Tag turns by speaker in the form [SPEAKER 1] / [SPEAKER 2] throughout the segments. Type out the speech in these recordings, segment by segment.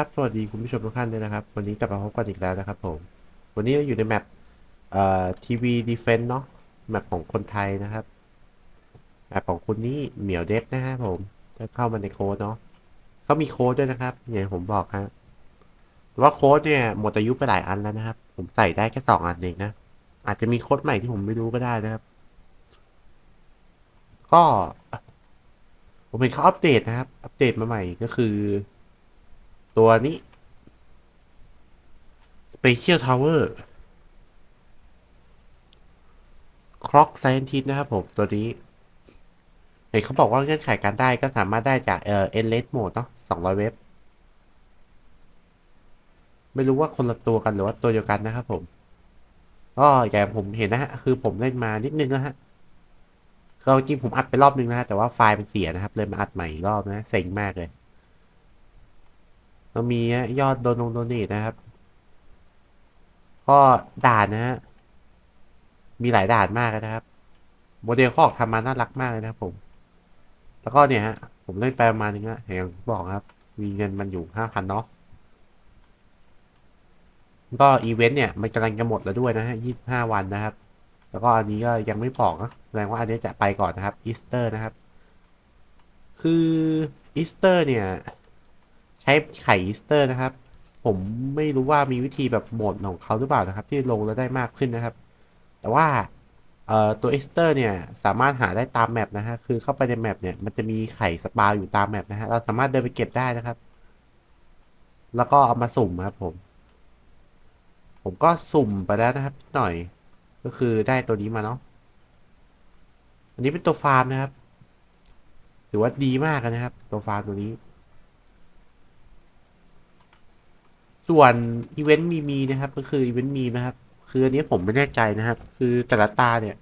[SPEAKER 1] ครับสวัสดีคุณผู้ชมทุกท่านด้วยนะครับ วันนี้กลับมาพบกันอีกแล้วนะครับผม วันนี้เราอยู่ในแมปเอ่อทีวีดีเฟนต์เนาะแมปของคนไทยนะครับแมปของคุณนี่เหมียวเดฟนะฮะผมจะเข้ามาในโค้ดเนาะเขามีโค้ดด้วยนะครับอย่างผมบอกฮะว่าโค้ดเนี่ยหมดอายุไปหลายอันแล้วนะครับ ผมใส่ได้แค่สองอันเองนะอาจจะมีโค้ดใหม่ที่ผมไม่รู้ก็ได้นะครับ ก็ ผมเห็นเขาอัปเดตนะครับ อัปเดตมาใหม่ก็คือ ตัวนี้ Special Tower Clock Scientist นะครับผมตัวนี้เห็นเขาบอกว่าเงื่อนไขการได้ก็สามารถได้จากเอ่อ Endless Mode เนาะ200เว็บ ไม่รู้ว่าคนละตัวกันหรือว่าตัวเดียวกันนะครับผมก็อย่างผมเห็นนะฮะ คือผมเล่นมานิดนึงนะฮะก็จริงผมอัดไปรอบนึงนะฮะ แต่ว่าไฟล์มันเสียนะครับ เลยมาอัดใหม่อีกรอบนะ เซ็งมากเลย เรามียอดโดนงโดนทนะครับ ก็ด่านนะฮะมีหลายด่านมากนะครับ โมเดลเขาออกทำมาน่ารักมากเลยนะผม แล้วก็เนี่ยฮะผมเล่นไปประมาณนึงอะอย่างที่บอกครับ มีเงินมันอยู่ห้าพันเนาะก็อีเวนต์เนี่ยมันกำลังจะหมดแล้วด้วยนะฮะยี่สิบห้าวันนะครับ แล้วก็อันนี้ก็ยังไม่บอกนะแสดงว่าอันนี้จะไปก่อนนะครับอีสเตอร์นะครับ คืออีสเตอร์เนี่ย ช้ไข่อีสเตอร์นะครับ ผมไม่รู้ว่ามีวิธีแบบโหมดของเขาหรือเปล่านะครับ ที่ลงแล้วได้มากขึ้นนะครับ แต่ว่าเอ่อตัวอีสเตอร์เนี่ยสามารถหาได้ตามแมปนะฮะคือเข้าไปในแมปเนี่ยมันจะมีไข่สปาอยู่ตามแมปนะฮะเราสามารถเดินไปเก็บได้นะครับ แล้วก็เอามาสุ่มครับผม ผมก็สุ่มไปแล้วนะครับ หน่อย ก็คือได้ตัวนี้มาเนาะอันนี้เป็นตัวฟาร์มนะครับถือว่าดีมากนะครับ ตัวฟาร์มตัวนี้ ส่วนอีเวนต์มีมีนะครับ ก็คืออีเวนต์มีนะครับ คืออันนี้ผมไม่แน่ใจนะครับ คือแต่ละตาเนี่ย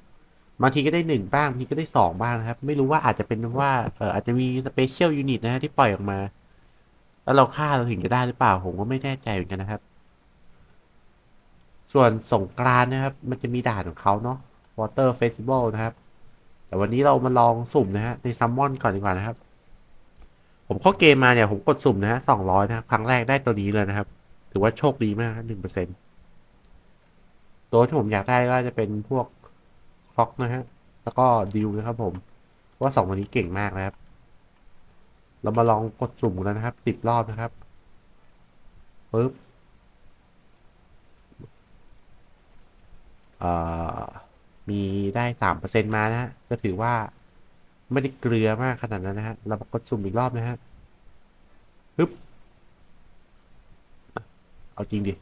[SPEAKER 1] บางทีก็ได้หนึ่งบ้างบางทีก็ได้สองบ้างนะครับ ไม่รู้ว่าอาจจะเป็นว่าเอออาจจะมีสเปเชียลยูนิตนะฮะที่ปล่อยออกมา แล้วเราฆ่าเราถึงจะได้หรือเปล่าผมก็ไม่แน่ใจเหมือนกันนะครับ ส่วนสงกรานนะครับ มันจะมีด่านของเขาเนาะ Water Festival นะครับ แต่วันนี้เรามาลองสุ่มนะฮะในซัมมอนก่อนดีกว่านะครับ ผมเข้าเกมมาเนี่ยผมกดสุ่มนะฮะสองร้อยนะครับครั้งแรกได้ตัวนี้เลยนะครับ ถือว่าโชคดีมากหนึ่งเปอร์เซ็นตัวที่ผมอยากได้ก็จะเป็นพวกคล็อกนะฮะ แล้วก็ดิวนะครับผมว่าสองตัวนี้เก่งมากนะครับ เรามาลองกดสุ่มกันนะครับสิบรอบนะครับปึ๊บมีได้สามเปอร์เซ็นมานะฮะก็ถือว่าไม่ได้เกลือมากขนาดนั้นนะฮะ เรามากดสุ่มอีกรอบนะฮะปึ๊บ เอาจริงดิ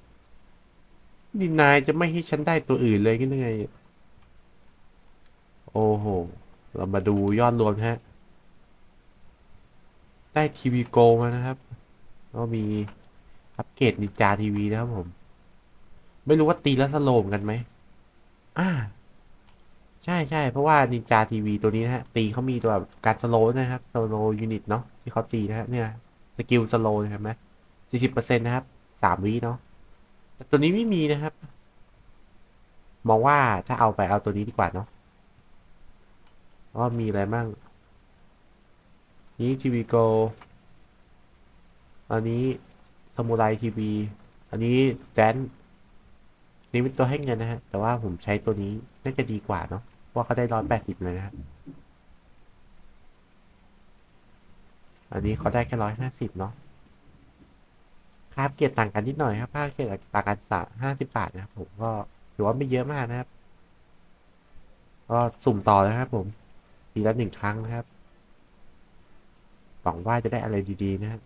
[SPEAKER 1] นี่นายจะไม่ให้ฉันได้ตัวอื่นเลยกันยังไง โอ้โห เรามาดูยอดรวมฮะ ได้ทีวีโกมานะครับก็มีอัปเกรดนินจาทีวีนะครับผม ไม่รู้ว่าตีแล้วสโลมกันไหมอ่า ใช่ใช่เพราะว่านินจาทีวีตัวนี้นะฮะ ตีเขามีตัวแบบการสโลว์นะครับสโลยูนิตเนาะที่เขาตีนะฮะเนี่ย สกิลสโลว์เห็นไหมสี่สิบเปอร์เซ็นต์นะครับ สามวิเนาะแต่ตัวนี้ไม่มีนะครับ มองว่าถ้าเอาไปเอาตัวนี้ดีกว่าเนาะว่ามีอะไรบ้างนี้ทีวีโกอันนี้สมุไรทีวีอันนี้แดนนี่เป็นตัวให้เงินนะฮะ แต่ว่าผมใช้ตัวนี้น่าจะดีกว่าเนาะเพราะว่าเขาได้ร้อยแปดสิบเลยนะฮะอันนี้เขาได้แค่ร้อยห้าสิบเนาะ ค่าอัปเกรต่างกันนิดหน่อยครับค่าอัปเกรต่างกันสามห้าสิบบาทนะครับผมก็ถือว่าไม่เยอะมากนะครับ ก็สุ่มต่อนะครับ ผมทีละหนึ่งครั้งนะครับหวังว่าจะได้อะไรดีๆนะครับ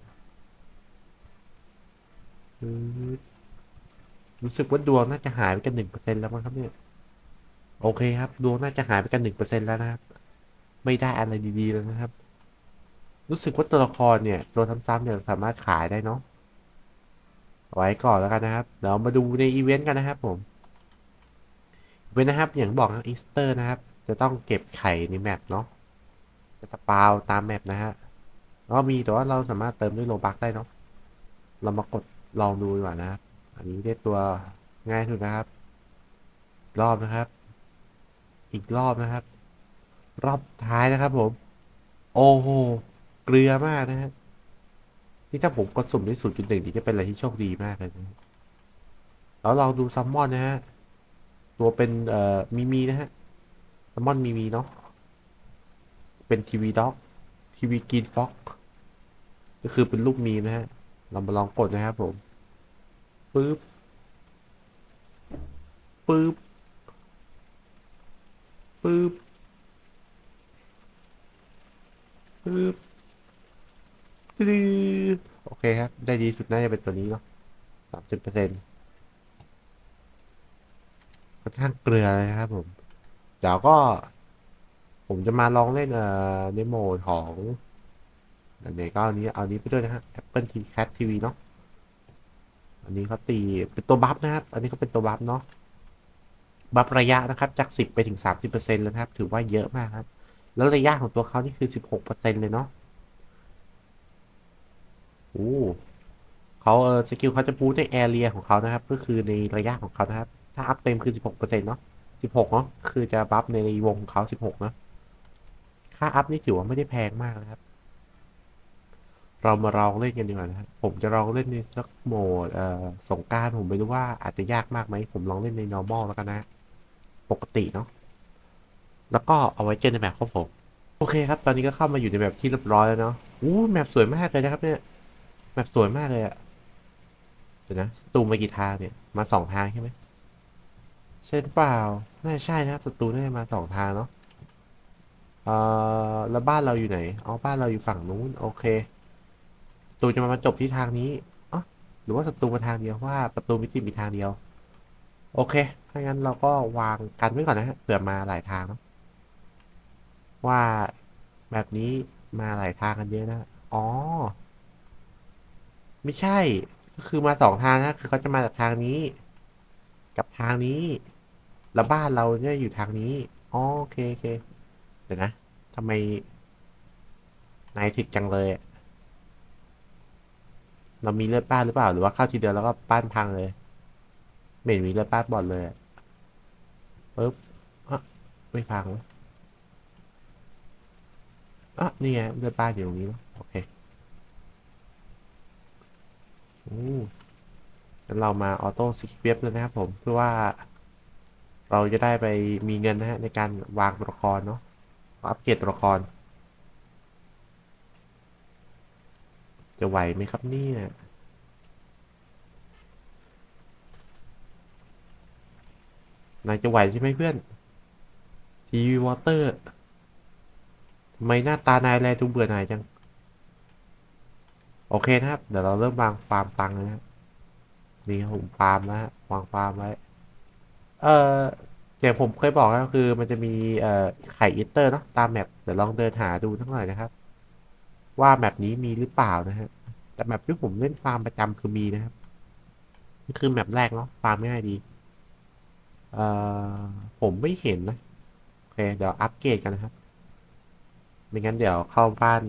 [SPEAKER 1] รู้สึกว่าดวงน่าจะหายไปกันหนึ่งเปอร์เซ็นแล้วมั้งครับเนี่ย โอเคครับ ดวงน่าจะหายไปกันหนึ่งเปอร์เซ็นแล้วนะครับ ไม่ได้อะไรดีๆแล้วนะครับ รู้สึกว่าตัวละครเนี่ยตัวซ้ำๆเนี่ยสามารถขายได้เนาะ ไว้ก่อนแล้วกันนะครับ เดี๋ยวมาดูในอีเวนต์กันนะครับผมอีเวนต์นะครับ อย่างบอกนะอีสเตอร์นะครับ จะต้องเก็บไข่ในแมปเนาะ จะสปาวตามแมปนะฮะ ก็มีแต่ว่าเราสามารถเติมด้วยโลบักได้เนาะ เรามากดลองดูดีกว่านะครับ อันนี้ได้ตัวง่ายสุดนะครับ รอบนะครับ อีกรอบนะครับ รอบท้ายนะครับผม โอ้โห เกลือมากนะฮะ นี่ถ้าผมกดสุ่มได้ศูนย์จุดหนึ่งนี่จะเป็นอะไรที่โชคดีมากเลยนะแล้วเราดูซัมมอนนะฮะ ตัวเป็นเอ่อมีมีนะฮะซัมมอนมีมีเนาะ เป็นทีวีด็อกทีวีกรีนฟ็อกก็คือเป็นรูปมีนะฮะ เรามาลองกดนะครับผม ปึ๊บ ปึ๊บ ปึ๊บ ปึ๊บ โอเคครับ ได้ดีสุดน่าจะเป็นตัวนี้เนาะสามสิบเปอร์เซ็นต์ค่อนข้างเกลือเลยนะครับผม เดี๋ยวก็ ผมจะมาลองเล่นเอ่อในโหมดของอันนี้ก็เอานี้เอานี้ไปด้วยนะฮะ Apple TV Cat TV เนาะอันนี้เขาตีเป็นตัวบัฟนะครับ อันนี้เขาเป็นตัวบัฟเนาะบัฟระยะนะครับ จากสิบไปถึงสามสิบเปอร์เซ็นต์แล้วนะครับ ถือว่าเยอะมากครับ แล้วระยะของตัวเขานี่คือสิบหกเปอร์เซ็นต์เลยเนาะ โอ้เขาเออสกิลเขาจะบูสต์ในแอเรียของเขานะครับ ก็คือในระยะของเขานะครับ ถ้าอัพเต็มคือสิบหกเปอร์เซ็นต์เนาะสิบหกเนาะคือจะบัฟในวงของเขาสิบหกนะค่าอัพนี่ถือว่าไม่ได้แพงมากนะครับ เรามาลองเล่นกันดีกว่านะครับผมจะลองเล่นในสักโหมดเอ่อสงกรารผมไม่รู้ว่าอาจจะยากมากไหมผมลองเล่นใน normal แล้วกันนะ ปกติเนาะแล้วก็เอาไว้เจอในแมปครับผมโอเคครับ ตอนนี้ก็เข้ามาอยู่ในแมปที่เรียบร้อยแล้วเนาะอู้แมปสวยมากเลยนะครับเนี่ย แมปสวยมากเลยอะเดี๋ยวนะตูมากี่ทางเนี่ย มาสองทางใช่ไหมใช่หรือเปล่า น่าจะใช่นะครับสตูน่าจะมาสองทางเนาะเอ่อแล้วบ้านเราอยู่ไหนอ๋อบ้านเราอยู่ฝั่งนู้น โอเคประตูจะมาจบที่ทางนี้อ๋อหรือว่าศัตรูมาทางเดียวว่าประตูมิติมีทางเดียว โอเคถ้างั้นเราก็วางกันไว้ก่อนนะฮะเผื่อมาหลายทางเนาะว่าแบบนี้มาหลายทางกันเยอะนะ อ๋อ ไม่ใช่ ก็คือมาสองทางนะคือเขาจะมาจากทางนี้ กับทางนี้ แล้วบ้านเราเนี่ยอยู่ทางนี้อ๋อโอเคโอเคเดี๋ยวนะทำไมนายถึกจังเลยเรามีเลือดบ้านหรือเปล่า หรือว่าเข้าทีเดียวแล้วก็บ้านพังเลยไม่เห็นมีเลือดบ้านบอดเลยอะปึ๊บอะไม่พังอะนี่ไงเลือดบ้านอยู่ตรงนี้เนอะโอเค งั้นเรามาออโต้ซิกเปียบเลยนะครับผมเพื่อว่า เราจะได้ไปมีเงินนะฮะในการวางตัวละครเนาะอัปเกรดตัวละคร จะไหวไหมครับนี่ยนายจะไหวใช่ไหมเพื่อนทีวีวอเตอร์ทำไมหน้าตานายแลดูเบื่อหน่ายจัง โอเคนะครับ เดี๋ยวเราเริ่มวางฟาร์มตังค์นะครับนี่ครับผมฟาร์มแล้ววางฟาร์มไว้ เอ่ออย่างผมเคยบอกก็คือมันจะมีเอ่อไข่อิตเตอร์เนาะตามแมปเดี๋ยวลองเดินหาดูทั้งหน่อยนะครับ ว่าแมปนี้มีหรือเปล่านะฮะแต่แมปที่ผมเล่นฟาร์มประจำคือมีนะครับคือแมปแรกเนาะฟาร์มง่ายดี เอ่อผมไม่เห็นนะโอเคเดี๋ยวอัปเกรดกันนะครับไม่งั้นเดี๋ยวเข้าบ้าน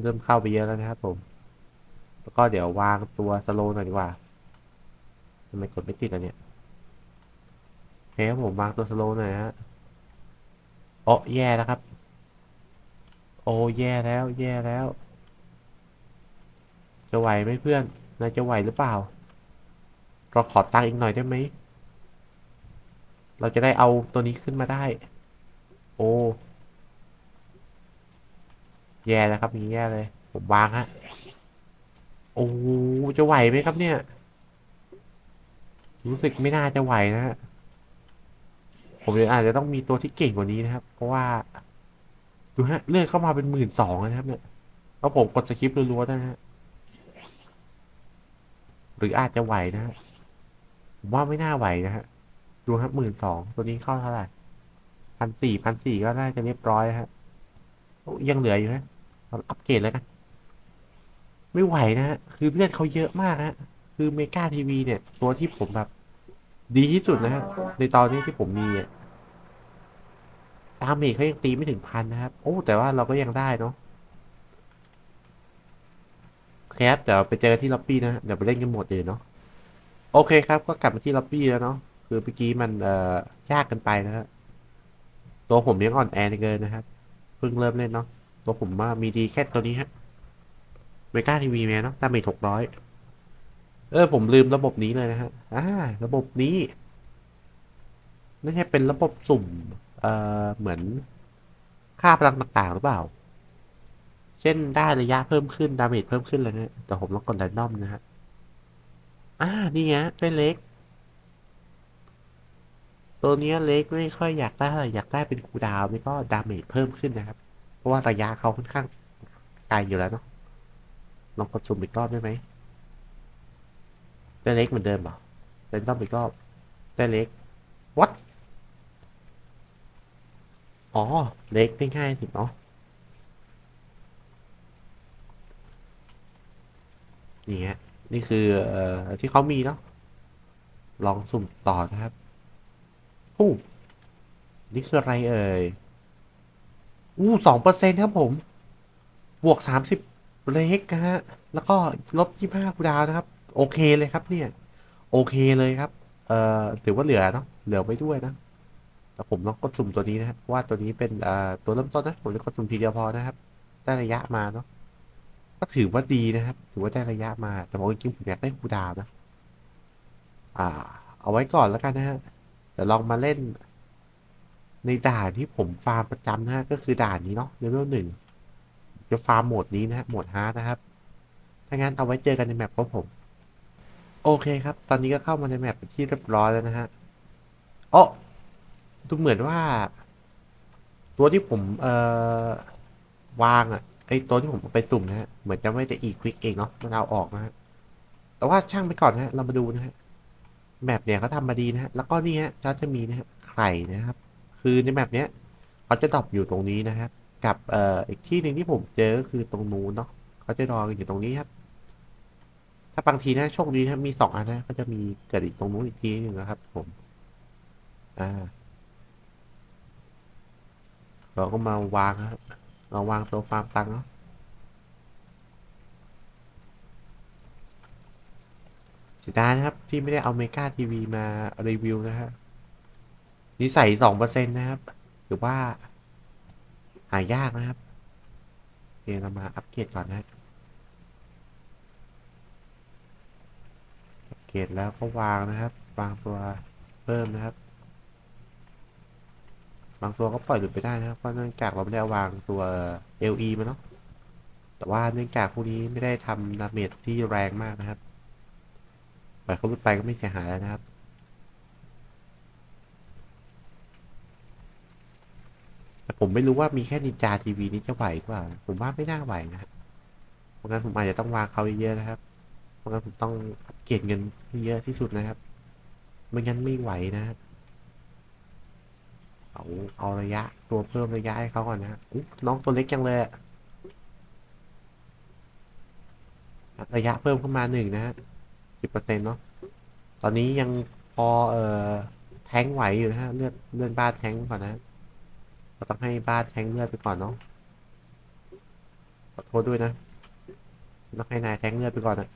[SPEAKER 1] เริ่มเข้าไปเยอะแล้วนะครับผม แล้วก็เดี๋ยววางตัวสโลหน่อยดีกว่าทำไมกดไม่ติดอะเนี่ยเคครับผมวางตัวสโลหน่อยฮะโอ้แย่แล้วครับ โอ้แย่แล้วแย่แล้ว จะไหวไหมเพื่อนนายจะไหวหรือเปล่า เราขอตังอีกหน่อยได้ไหม เราจะได้เอาตัวนี้ขึ้นมาได้ โอ้ แย่แล้วครับอย่างนี้แย่เลย ผมวางฮะ โอ้จะไหวไหมครับเนี่ย รู้สึกไม่น่าจะไหวนะฮะผมอาจจะต้องมีตัวที่เก่งกว่านี้นะครับ เพราะว่าดูฮะเลือดเข้ามาเป็นหมื่นสองนะครับ เนี่ยแล้วผมกดสคริปต์รัวๆได้นะฮะหรืออาจจะไหวนะฮะผมว่าไม่น่าไหวนะฮะดูครับหมื่นสองตัวนี้เข้าเท่าไหร่พันสี่พันสี่ก็น่าจะเรียบร้อยฮะยังเหลืออยู่นะเราอัปเกรดเลยกัน ไม่ไหวนะฮะคือเลือดเขาเยอะมากนะฮะคือเมกาทีวีเนี่ย ตัวที่ผมแบบ ดีที่สุดนะฮะในตอนนี้ที่ผมมีอะตามเมจเขายังตีไม่ถึงพันนะครับ โอ้แต่ว่าเราก็ยังได้เนาะครับเดี๋ยวไปเจอที่ล็อบบี้นะเดี๋ยวไปเล่นกันหมดเลยเนาะโอเคครับ ก็กลับมาที่ล็อบบี้แล้วเนาะคือเมื่อกี้มันเอ่อยากกันไปนะฮะตัวผมยังอ่อนแอเกินนะครับเพิ่งเริ่มเล่นเนาะตัวผมว่ามีดีแค่ตัวนี้ฮะ เมกาทีวีแมนเนาะดาเมจหกร้อยเออ ผมลืมระบบนี้เลยนะฮะอ่าระบบนี้ไม่ใช่เป็นระบบสุ่ม เอ่อ เหมือน ค่าพลังต่างๆ หรือเปล่า เช่นได้ระยะเพิ่มขึ้น ดาเมจเพิ่มขึ้นเลยนะแต่ผมลองกดแรนดอมนะฮะ อ่า นี่ไงได้เล็ก ตัวเนี้ยเล็กไม่ค่อยอยากได้อะไรอยากได้เป็นคูดาวไม่ก็ดาเมจเพิ่มขึ้นนะครับ เพราะว่าระยะเขาค่อนข้างไกลอยู่แล้วเนาะ ลองกดสุ่มอีกรอบได้ไหมได้เล็กเหมือนเดิมเหรอแรนดอมอีกรอบได้เล็ก what อ๋อ เล็กได้ง่ายสิเนาะนี่ฮะนี่คือเอ่อที่เขามีเนาะลองสุ่มต่อนะครับอู้นี่คืออะไรเอ่ยอู้สองเปอร์เซ็นต์ครับผม บวกสามสิบ เล็กนะฮะ แล้วก็ลบยี่ห้าคูดาวนะครับ โอเคเลยครับเนี่ย โอเคเลยครับ เอ่อถือว่าเหลือเนาะ เหลือไว้ด้วยนะแต่ผมลองกดสุ่มตัวนี้นะครับ ว่าตัวนี้เป็นเอ่อตัวเริ่มต้นนะ ผมจะกดสุ่มทีเดียวพอนะครับ ได้ระยะมาเนาะ ก็ถือว่าดีนะครับ ถือว่าได้ระยะมา แต่ผมจริงๆผมอยากได้คูดาวน์นะอ่า เอาไว้ก่อนแล้วกันนะฮะเดี๋ยวลองมาเล่น ในด่านที่ผมฟาร์มประจำนะฮะ ก็คือด่านนี้เนาะเลเวลหนึ่ง จะฟาร์มโหมดนี้นะฮะโหมดฮาร์ดนะครับ ถ้างั้นเอาไว้เจอกันในแมปของผม โอเคครับ ตอนนี้ก็เข้ามาในแมปเป็นที่เรียบร้อยแล้วนะฮะโอ้ดูเหมือนว่า ตัวที่ผมเอ่อวางอะไอตัวที่ผมไปสุ่มนะฮะ เหมือนจะไม่ได้อีควิกเองเนาะมันเอาออกนะฮะ แต่ว่าช่างไปก่อนนะฮะ เรามาดูนะฮะ แมปเนี่ยเขาทำมาดีนะฮะ แล้วก็นี่ฮะเขาจะมีนะฮะไข่นะครับ คือในแมปเนี้ยเขาจะดรอปอยู่ตรงนี้นะครับ กับเอ่ออีกที่หนึ่งที่ผมเจอก็คือตรงนู้นเนาะเขาจะรอกันอยู่ตรงนี้ครับ ถ้าบางทีนะโชคดีนะมีสองอันนะก็จะมีเกิดอีกตรงนู้นอีกทีหนึ่งนะครับ ผม อ่า เราก็มาวางครับเราวางตัวฟาร์มตังค์เนาะสียดายนะครับที่ไม่ได้เอาเมกาทีวีมารีวิวนะฮะนี่ใส่สองเปอร์เซ็นต์นะครับหรือว่าายากนะครับโอเคเรามาอัปเกรดก่อนนะอัปเกรดแล้วก็วางนะครับ วางตัวเพิ่มนะครับบางตัวก็ปล่อยหลุดไปได้นะครับเพราะเนื่องจากเราไม่ได้วางตัว LE มาเนาะ แต่ว่าเนื่องจากพวกนี้ไม่ได้ทำดาเมจที่แรงมากนะครับ ปล่อยเขาหลุดไปก็ไม่เสียหายแล้วนะครับ แต่ผมไม่รู้ว่ามีแค่นินจาทีวีนี้จะไหวหรือเปล่า ผมว่าไม่น่าไหวนะเพราะงั้นผมอาจจะต้องวางเขาเยอะๆนะครับ เพราะงั้นผมต้องเกรดเงินให้เยอะที่สุดนะครับ ไม่งั้นไม่ไหวนะครับเอาเอาระยะ ตัวเพิ่มระยะให้เขาก่อนนะอุ๊น้องตัวเล็กจังเลยระยะเพิ่มขึ้นมาหนึ่งนะฮะสิบเปอร์เซ็นต์เนาะตอนนี้ยังพอเอ่อแทงไหวอยู่นะฮะเลือดเลือดบ้าแทงก่อนนะ เราต้องให้บ้าแทงเลือดไปก่อนเนาะขอโทษด้วยนะต้องให้นายแทงเลือดไปก่อนนะ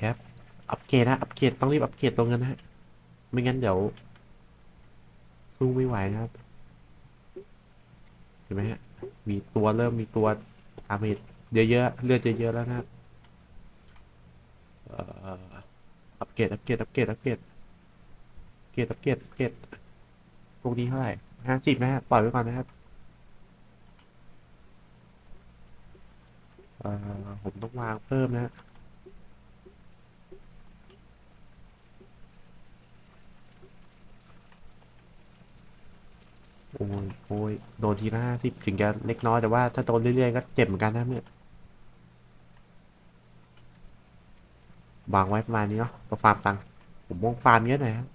[SPEAKER 1] ครับอัปเกรดนะอัปเกรดต้องรีบอัปเกรดตรงนั้นนะฮะไม่งั้นเดี๋ยวสู้ไม่ไหวนะครับเห็นไหมฮะมีตัวเริ่มมีตัวดาเมจเยอะๆเลือดเยอะๆแล้วนะครับอัปเกรดอัปเกรดอัปเกรดอัปเกรด เกรดเกรดเกรดพวกนี้เท่าไหร่ห้าสิบนะฮะปล่อยไว้ก่อนนะครับผมต้องวางเพิ่มนะฮะโอ้ยโอ้ยโดนทีละห้าสิบถึงจะเล็กน้อยแต่ว่าถ้าโดนเรื่อยๆก็เจ็บเหมือนกันนะเนี่ยวางไว้ประมาณนี้เนาะก็ฟาร์มตังค์ผมวงฟาร์มเยอะหน่อยครับ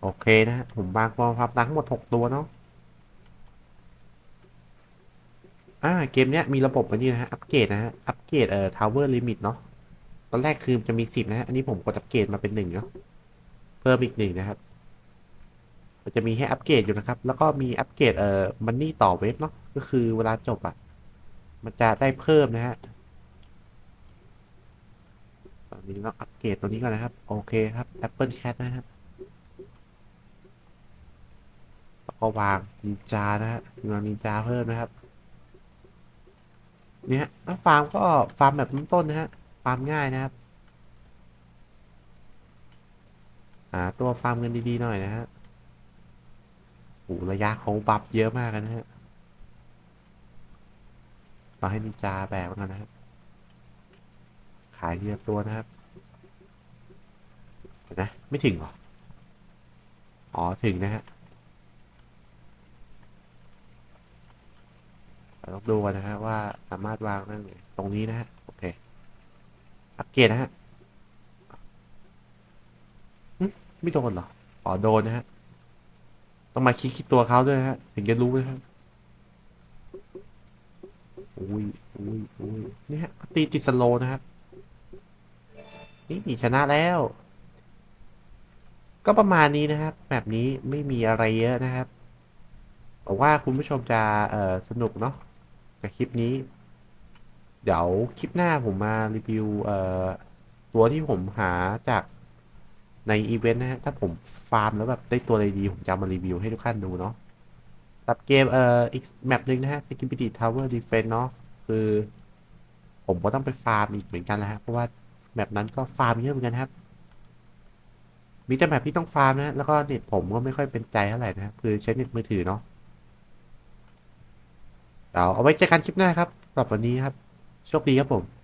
[SPEAKER 1] โอเคนะฮะผมวางฟาร์มตังค์ทั้งหมดหกตัวเนาะอ่าเกมเนี้ยมีระบบอันนี้นะฮะอัปเกรดนะฮะอัปเกรดเอ่อทาวเวอร์ลิมิตเนาะตอนแรกคือจะมีสิบนะฮะอันนี้ผมกดอัปเกรดมาเป็นหนึ่งเนาะเพิ่มอีกหนึ่งนะครับมันจะมีให้อัปเกรดอยู่นะครับ แล้วก็มีอัปเกรดเอ่อมันนี่ต่อเว็บเนาะก็คือเวลาจบอะ มันจะได้เพิ่มนะฮะตอนนี้เราอัปเกรดตัวนี้ก่อนนะครับ โอเคครับ Apple Cat นะครับ ต แล้วก็วางนินจานะฮะวางนินจาเพิ่มนะครับ เนี่ยแล้วฟาร์มก็ฟาร์มแบบต้นๆนะฮะ ฟาร์มง่ายนะครับ หาตัวฟาร์มเงินดีๆหน่อยนะฮะโอ้ระยะของบัฟเยอะมากนะฮะเราให้นินจาแบกมันกันนะครับ ขายทีละตัวนะครับนะ ไม่ถึงหรอ อ๋อ ถึงนะฮะเรา ต้องดูกันนะฮะว่าสามารถวางได้ไหมตรงนี้นะฮะโอเคอัปเกรดนะฮะไม่โดนเหรออ๋อโดนนะฮะ ต้องมาคลิกที่ตัวเขาด้วยนะฮะ ถึงจะรู้นะครับอุ้ยอุ้ยอุ้ยนี่ฮะตีติดสโลนะครับ นี่ชนะแล้ว ก็ประมาณนี้นะครับ แบบนี้ไม่มีอะไรเยอะนะครับหวังว่าคุณผู้ชมจะสนุกเนาะ กับคลิปนี้ เดี๋ยวคลิปหน้าผมมารีวิวเอ่อตัวที่ผมหาจากในอีเวนต์นะฮะถ้าผมฟาร์มแล้วแบบได้ตัวอะไรดี ผมจะมารีวิวให้ทุกท่านดูเนาะกับเกมเอ่ออีกแมปหนึ่งนะฮะ Security Tower Defense เนาะคือ ผมก็ต้องไปฟาร์มอีกเหมือนกันนะฮะ เพราะว่าแมปนั้นก็ฟาร์มเยอะเหมือนกันครับ มีแต่แมปที่ต้องฟาร์มนะแล้วก็เน็ตผมก็ไม่ค่อยเป็นใจเท่าไหร่นะคือใช้เน็ตมือถือเนาะ เดี๋ยวเอาไว้เจอกันคลิปหน้าครับสำหรับวันนี้ครับ โชคดีครับผม